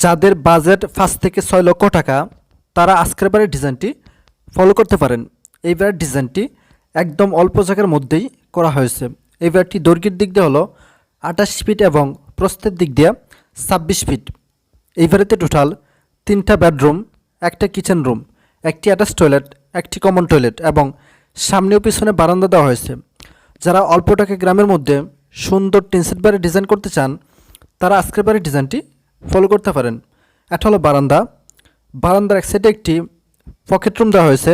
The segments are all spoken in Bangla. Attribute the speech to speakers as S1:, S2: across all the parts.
S1: যাদের বাজেট পাঁচ থেকে ছয় লক্ষ টাকা, তারা আজকের বারের ডিজাইনটি ফলো করতে পারেন। এই ডিজাইনটি একদম অল্প জায়গার মধ্যেই করা হয়েছে। এই বারটি দৈর্ঘ্যের দিক দিয়ে হলো আঠাশ ফিট এবং প্রস্থের দিক দিয়ে ছাব্বিশ ফিট। এই টোটাল তিনটা বেডরুম একটা কিচেন রুম একটি অ্যাটাচ টয়লেট একটি কমন টয়লেট এবং সামনে ও পিছনে বারান্দা দেওয়া হয়েছে। যারা অল্প টাকা গ্রামের মধ্যে সুন্দর টিনসেট বাড়ি ডিজাইন করতে চান, তারা আজকের বাড়ির ডিজাইনটি ফলো করতে পারেন। এটা হলো বারান্দা। বারান্দার এক সাইডে একটি পকেট রুম দেওয়া হয়েছে।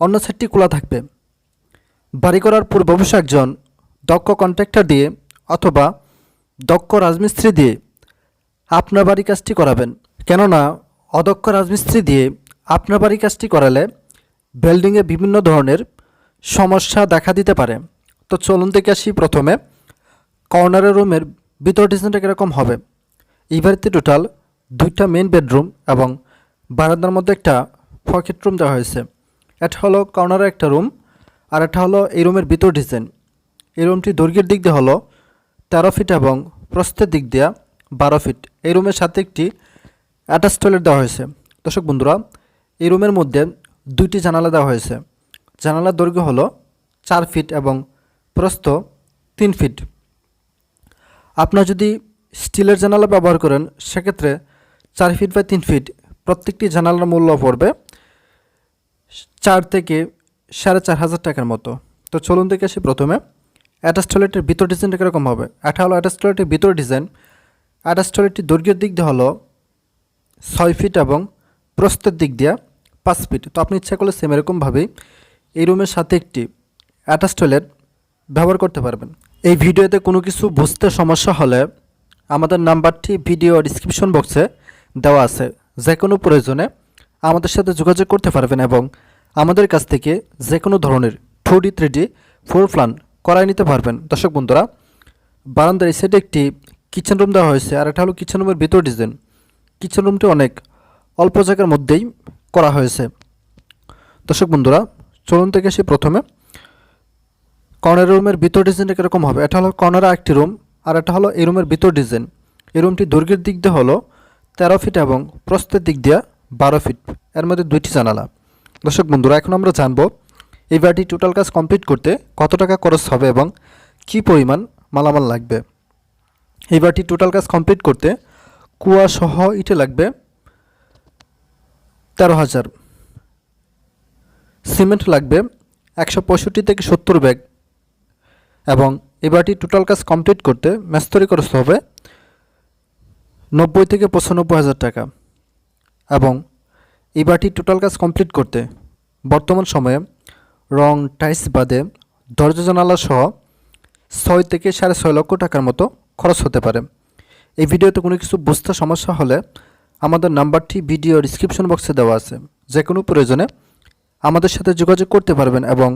S1: অন্য সাইডটি খোলা থাকবে। বাড়ি করার পূর্বে অবশ্যই একজন দক্ষ কন্ট্রাক্টর দিয়ে অথবা দক্ষ রাজমিস্ত্রি দিয়ে আপনার বাড়ি কাজটি করাবেন। কেননা অদক্ষ রাজমিস্ত্রি দিয়ে আপনার বাড়ি কাজটি করালে বিল্ডিংয়ে বিভিন্ন ধরনের সমস্যা দেখা দিতে পারে। তো চলুন দেখে আসি প্রথমে। কর্নারের রুমের ভিতর ডিজাইনটা কীরকম হবে। এই বাড়িতে টোটাল দুইটা মেন বেডরুম এবং বারান্দার মধ্যে একটা পকেট রুম দেওয়া হয়েছে। এটা হলো কর্নারের একটা রুম আর এটা হলো এই রুমের ভিতর ডিজাইন এই রুমটি দৈর্ঘ্যের দিক দিয়ে হলো তেরো ফিট এবং প্রস্থের দিক দিয়ে বারো ফিট এই রুমের সাথে একটি অ্যাটাচ টয়লেট দেওয়া হয়েছে। দর্শক বন্ধুরা, এই রুমের মধ্যে দুইটি জানালা দেওয়া হয়েছে। জানালার দৈর্ঘ্য হলো চার ফিট এবং প্রস্থ তিন ফিট আপনার যদি স্টিলের জানালা ব্যবহার করেন, সেক্ষেত্রে চার ফিট বাই তিন ফিট প্রত্যেকটি জানালার মূল্য পড়বে চার থেকে সাড়ে চার হাজার টাকার মতো। তো চলুন দেখে আসি প্রথমে। অ্যাটাচ টয়লেটের ভিতর ডিজাইনটা কীরকম হবে? এটা হলো অ্যাটাচ টয়লেটের ভিতর ডিজাইন। অ্যাটাচ টয়লেটটি দৈর্ঘ্যের দিক দিয়ে হলো ছয় ফিট এবং প্রস্থের দিক দিয়ে পাঁচ ফিট। তো আপনি ইচ্ছা করলে সেম এরকমভাবেই এই রুমের সাথে একটি অ্যাটাচ টয়লেট ব্যবহার করতে পারবেন। এই ভিডিওতে কোনো কিছু বুঝতে সমস্যা হলে আমাদের নাম্বারটি ভিডিও ডিসক্রিপশন বক্সে দেওয়া আছে। যে কোনো প্রয়োজনে আমাদের সাথে যোগাযোগ করতে পারবেন এবং আমাদের কাছ থেকে যে কোনো ধরনের two D three D four plan করাই নিতে পারবেন। দর্শক বন্ধুরা, বারান্দার এই সাইডে একটি কিচেন রুম দেওয়া হয়েছে আর এটা হলো কিচেন রুমের ভিতর ডিজাইন কিচেন রুমটি অনেক অল্প জায়গার মধ্যেই করা হয়েছে। দর্শক বন্ধুরা, চলুন থেকে সে প্রথমে। কর্নার রুমের ভিতর ডিজাইনটা কীরকম হবে? এটা হলো কর্নারে একটি রুম আর এটা হলো এই রুমের ভিতর ডিজাইন। এই রুমটি দৈর্ঘ্যের দিক দিয়ে হলো তেরো ফিট এবং প্রস্থের দিক দিয়ে বারো ফিট। এর মধ্যে দুইটি জানালা। দর্শক বন্ধুরা, এখন আমরা জানব এই বাড়িটি টোটাল কাজ কমপ্লিট করতে কত টাকা খরচ হবে এবং কী পরিমাণ মালামাল লাগবে। এই বাড়িটি টোটাল কাজ কমপ্লিট করতে কুয়া সহ ইটে লাগবে তেরো হাজার। সিমেন্ট লাগবে একশো পঁয়ষট্টি থেকে সত্তর ব্যাগ এবং এবারটি টোটাল কাজ কমপ্লিট করতে ম্যাস্তরি খরচ হবে নব্বই থেকে পঁচানব্বই হাজার টাকা। এবং এবারটি টোটাল কাজ কমপ্লিট করতে বর্তমান সময়ে রং টাইস বাদে দরজা, জানালা সহ ছয় থেকে সাড়ে ছয় লক্ষ টাকার মতো খরচ হতে পারে। এই ভিডিওতে কোনো কিছু বুঝতে সমস্যা হলে আমাদের নাম্বারটি ভিডিও ডিসক্রিপশন বক্সে দেওয়া আছে। যে কোনো প্রয়োজনে আমাদের সাথে যোগাযোগ করতে পারবেন এবং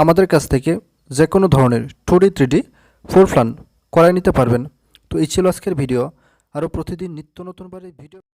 S1: আমাদের কাছ থেকে যে কোনো ধরনের two D three D four plan করাই নিতে পারবেন। তো এই ছিল আজকের ভিডিও। আরও প্রতিদিন নিত্য নতুনবার এই ভিডিও